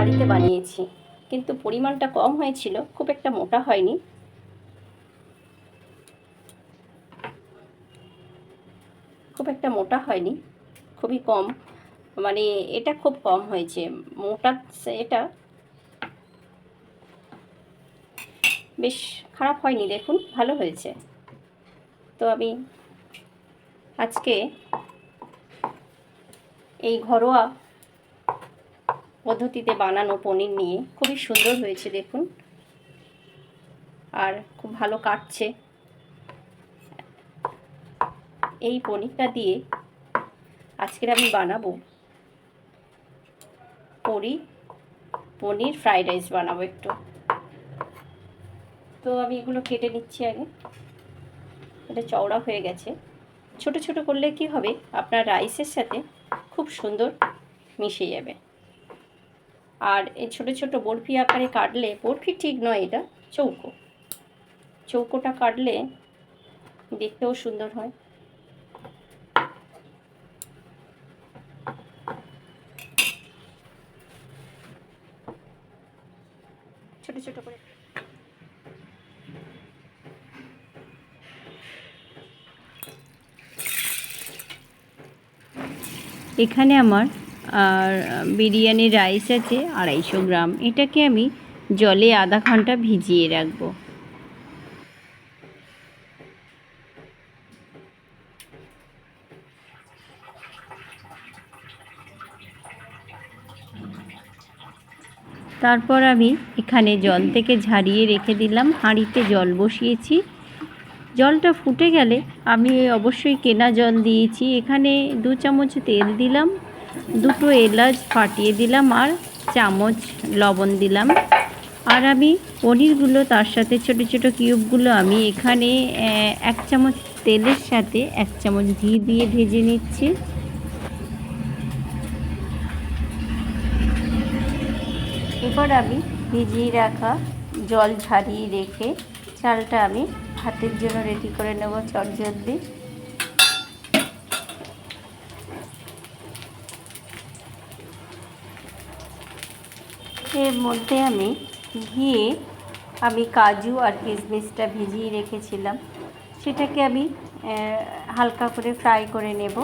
বাড়িতে বানিয়েছি। কিন্তু পরিমাণটা কম হয়েছিল, খুব একটা মোটা হয়নি। খুব একটা মোটা হয়নি, খুবই কম। মানে এটা খুব কম হয়েছে, মোটা এটা। বেশ খারাপ হয়নি, দেখুন, ভালো হয়েছে। তো আমি আজকে এই ঘরোয়া পদ্ধতিতে বানানো পনির নিয়ে। খুবই সুন্দর হয়েছে, দেখুন। আর খুব ভালো কাটছে। এই পনিরটা দিয়ে আজকের আমি বানাবো পরি, পনির, ফ্রাইড রাইস বানাবো একটু। তো আমি এগুলো কেটে নিচ্ছি আগে। এটা চওড়া হয়ে গেছে। ছোট ছোট করলে কি হবে? আপনার রাইসের সাথে খুব সুন্দর মিশে যাবে। আর এই ছোটো ছোটো বরফি আকারে কাটলে, বরফি ঠিক নয় এটা, চৌকো। চৌকোটা কাটলে দেখতেও সুন্দর হয়। ছোট ছোট করে। এখানে আমার আর বিরিয়ানি রাইস আছে আড়াইশো গ্রাম। এটাকে আমি জলে আধা ঘণ্টা ভিজিয়ে রাখব। তারপর আমি এখানে জল থেকে ঝারিয়ে রেখে দিলাম। হাঁড়িতে জল বসিয়েছি। জলটা ফুটে গেলে আমি অবশ্যই কেনা জল দিয়েছি। এখানে দু চামচ তেল দিলাম। দুটো এলাচ ফাটিয়ে দিলাম আর চামচ লবণ দিলাম। আর আমি পনিরগুলো তার সাথে ছোট ছোট কিউবগুলো আমি এখানে এক চামচ তেলের সাথে এক চামচ ঘি দিয়ে ভেজে নিচ্ছি। এবার আমি ভিজিয়ে রাখা জল ঝারিয়ে রেখে চালটা আমি ভাতের জন্য রেডি করে নেব চটজলদি। এর মধ্যে আমি ঘিয়ে আমি কাজু আর কিশমিশটা ভিজিয়ে রেখেছিলাম। সেটাকে আমি হালকা করে ফ্রাই করে নেব।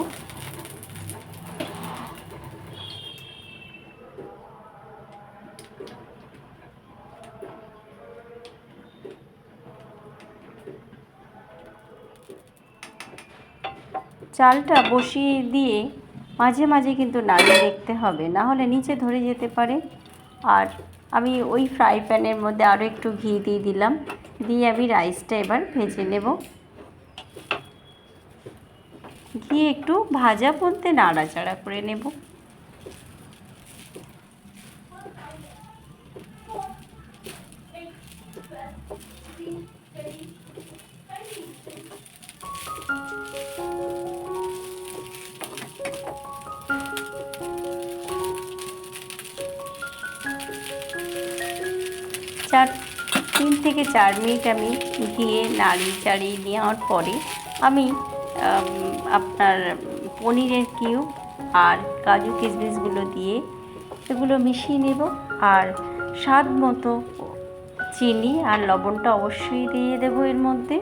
চালটা বসিয়ে দিয়ে মাঝে মাঝে কিন্তু নাড়িয়ে দেখতে হবে। না হলে নিচে ধরে যেতে পারে। আর আমি ওই ফ্রাই প্যানের মধ্যে আরও একটু ঘি দিয়ে দিলাম। দিয়ে আমি রাইসটা এবার ভেজে নেব। ঘি একটু ভাজা বলতে নাড়াচাড়া করে নেব। চার, তিন থেকে চার মিনিট আমি দিয়ে নাড়িয়ে চাড়িয়ে নেওয়ার পরে আমি আপনার পনিরের কিউব আর কাজু কিশমিশগুলো দিয়ে এগুলো মিশিয়ে নেব। আর স্বাদ মতো চিনি আর লবণটা অবশ্যই দিয়ে দেবো এর মধ্যে।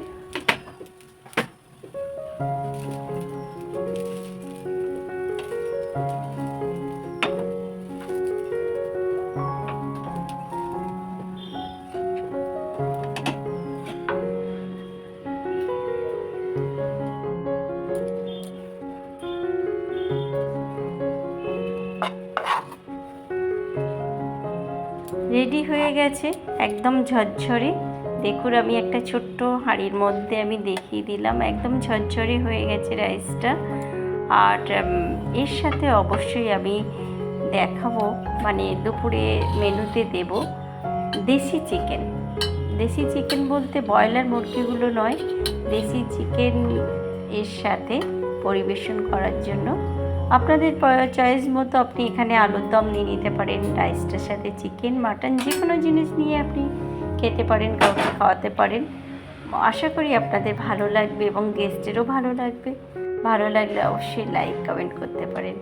রেডি হয়ে গেছে, একদম ঝরঝরে। দেখুন, আমি একটা ছোট্ট হাঁড়ির মধ্যে আমি দেখিয়ে দিলাম, একদম ঝরঝরে হয়ে গেছে রাইসটা। আর এর সাথে অবশ্যই আমি দেখাবো মানে দুপুরে মেনুতে দেব দেশি চিকেন। দেশি চিকেন বলতে ব্রয়লার মুরগিগুলো নয়, দেশি চিকেন এর সাথে পরিবেশন করার জন্য আপনাদের চয়েস মতো আপনি এখানে আলুর দম নিয়ে নিতে পারেন রাইসটার সাথে চিকেন মাটন যে কোনো জিনিস নিয়ে আপনি খেতে পারেন কাউকে খাওয়াতে পারেন। আশা করি আপনাদের ভালো লাগবে এবং গেস্টেরও ভালো লাগবে। ভালো লাগলে অবশ্যই লাইক কমেন্ট করতে পারেন।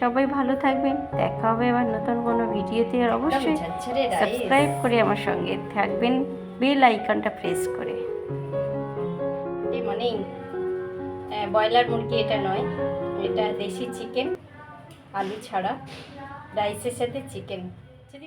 সবাই ভালো থাকবেন দেখা হবে আবার নতুন কোনো ভিডিওতে। আর অবশ্যই সাবস্ক্রাইব করে আমার সঙ্গে থাকবেন বেল আইকনটা প্রেস করে। মর্নিং ব্রয়লার মুরগি এটা নয়। এটা দেশি চিকেন আলু ছাড়া রাইসের সাথে চিকেন। যদি